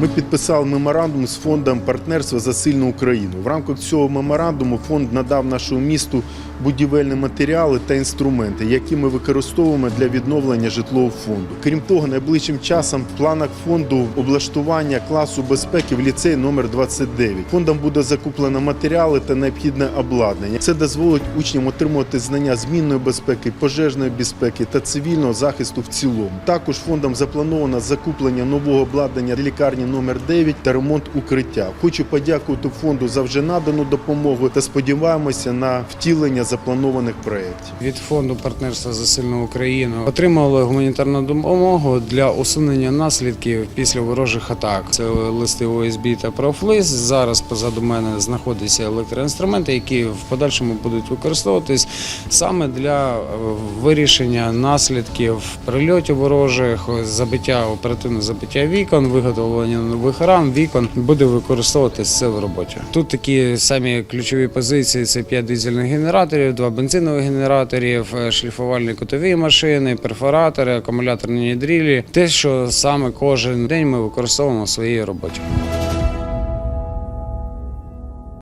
Ми підписали меморандум з фондом партнерства за сильну Україну. В рамках цього меморандуму фонд надав нашому місту будівельні матеріали та інструменти, які ми використовуємо для відновлення житлового фонду. Крім того, найближчим часом в планах фонду облаштування класу безпеки в ліцей номер 29. Фондом буде закуплено матеріали та необхідне обладнання. Це дозволить учням отримувати знання змінної безпеки, пожежної безпеки та цивільного захисту в цілому. Також фондом заплановано закуплення нового обладнання лікарні номер 9 та ремонт укриття. Хочу подякувати фонду за вже надану допомогу та сподіваємося на втілення запланованих проєктів. Від фонду партнерства за сильну Україну отримали гуманітарну допомогу для усунення наслідків після ворожих атак. Це листи ОСБ та Профлис. Зараз позаду мене знаходяться електроінструменти, які в подальшому будуть використовуватись саме для вирішення наслідків прильотів ворожих, забиття оперативне забиття вікон, виготовлення нових рам, вікон буде використовуватися це в роботі. Тут такі самі ключові позиції: це 5 дизельних генераторів, 2 бензинових генераторів, е, шліфувальні кутові машини, перфоратори, акумуляторні дрілі. Те, що саме кожен день ми використовуємо в своїй роботі.